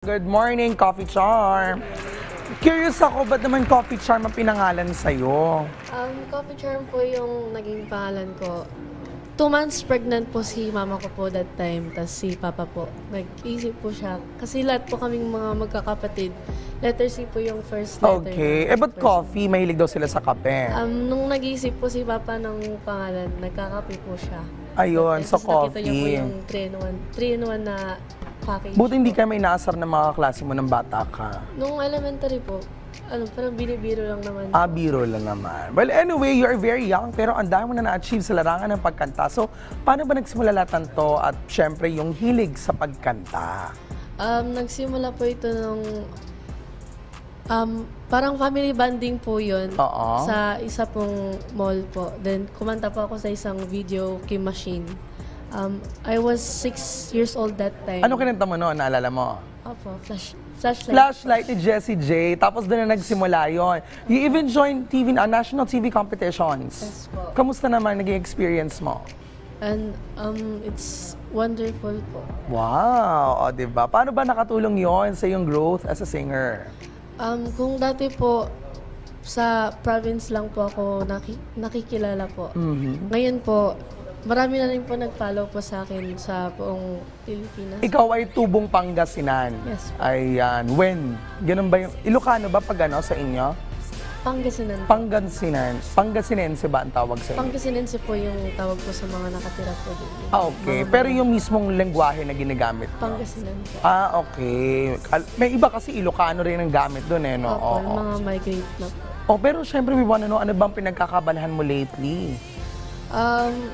Good morning, Coffee Charm. Curious ako, ba't naman Coffee Charm ang pinangalan sa'yo? Um, Coffee Charm po yung naging pangalan ko. Two months pregnant po si mama ko po that time, tapos si papa po. Nag-isip po siya. Kasi lahat po kaming mga magkakapatid. Letter C po yung first letter. Okay. Eh, ba't first coffee? Mahilig daw sila sa kape. Um, nung nag-iisip po si Papa ng pangalan, nagkakape po siya. Ayun, so Tapos nakita niya po coffee. yung 3-in-1, 3-in-1 na package. Buti hindi ka may inaasar ng mga klase mo ng bata ka. Nung elementary po, ano, parang binibiro lang naman. Ah, biro lang naman. Well, anyway, you're very young, pero ang dami mo na na-achieve sa larangan ng pagkanta. So, paano ba nagsimula lahat to at syempre yung hilig sa pagkanta? Um, nagsimula po ito nung um, parang family banding po yun Oo. sa isa pong mall po. Then, kumanta po ako sa isang video game machine. Um, I was six years old that time. Ano kinanta mo noon? Naalala mo? Opo, flash, flashlight. Flashlight ni Jessie J. Tapos doon na nagsimula yon. You even joined TV, uh, national TV competitions. Yes po. Kamusta naman naging experience mo? And um, it's wonderful po. Wow! O, di ba? Paano ba nakatulong yon sa iyong growth as a singer? Um, kung dati po, sa province lang po ako naki- nakikilala po. Mhm. Ngayon po, marami na rin po nag-follow po sa akin sa buong Pilipinas. Ikaw ay tubong Pangasinan. Yes. Ayan. When? Ganun ba yung... Ilocano ba pag ano sa inyo? Pangasinan. Pangasinan. Pangasinense ba ang tawag sa inyo? Pangasinense po yung tawag po sa mga nakatira po doon. Ah, okay. Pero yung mismong lengguwahe na ginagamit mo? Pangasinan po. Ah, okay. Al- May iba kasi Ilocano rin ang gamit doon eh, no? Opo, Oo. yung mga migrate na po. Oh, pero syempre we wanna know, ano bang pinagkakabalahan mo lately? Um,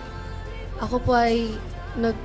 ako po ay nag,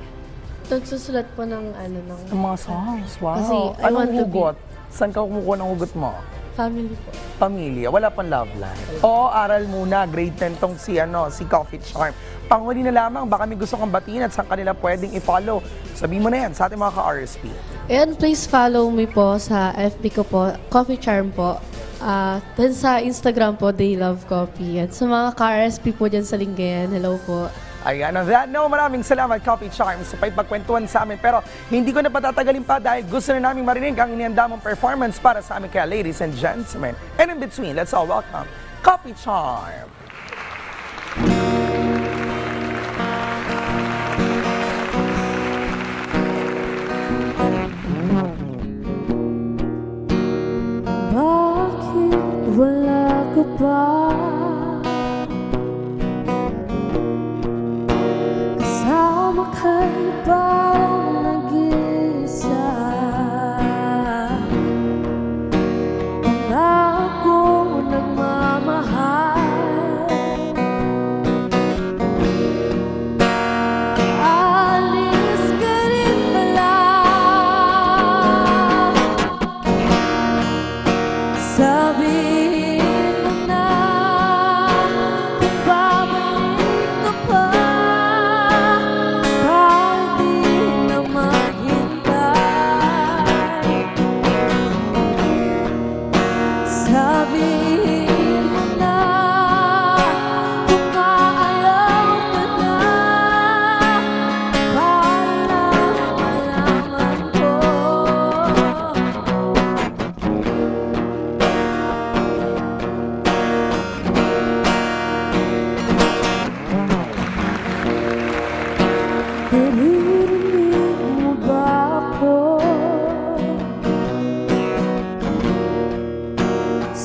nagsusulat po ng ano, ng Ang mga songs, wow. Kasi I Anong want to be- hugot? Saan ka kumukuha ng hugot mo? family po. Pamilya, wala pang love life. Oo, aral muna, grade 10 tong si, ano, si Coffee Charm. Panghuli na lamang, baka may gusto kang batiin at saan kanila pwedeng i-follow. Sabihin mo na yan sa ating mga ka-RSP. And please follow me po sa FB ko po, Coffee Charm po. Ah, then sa Instagram po, They Love Coffee. At sa mga ka-RSP po dyan sa Lingayen, hello po. Ayan, on that no, maraming salamat Coffee Charm sa pagkwentuhan sa amin. Pero hindi ko na patatagalin pa dahil gusto na namin marinig ang inihanda mong performance para sa amin kaya ladies and gentlemen. And in between, let's all welcome Coffee Charm. Bakit wala ka pa? Kay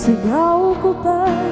se ocupar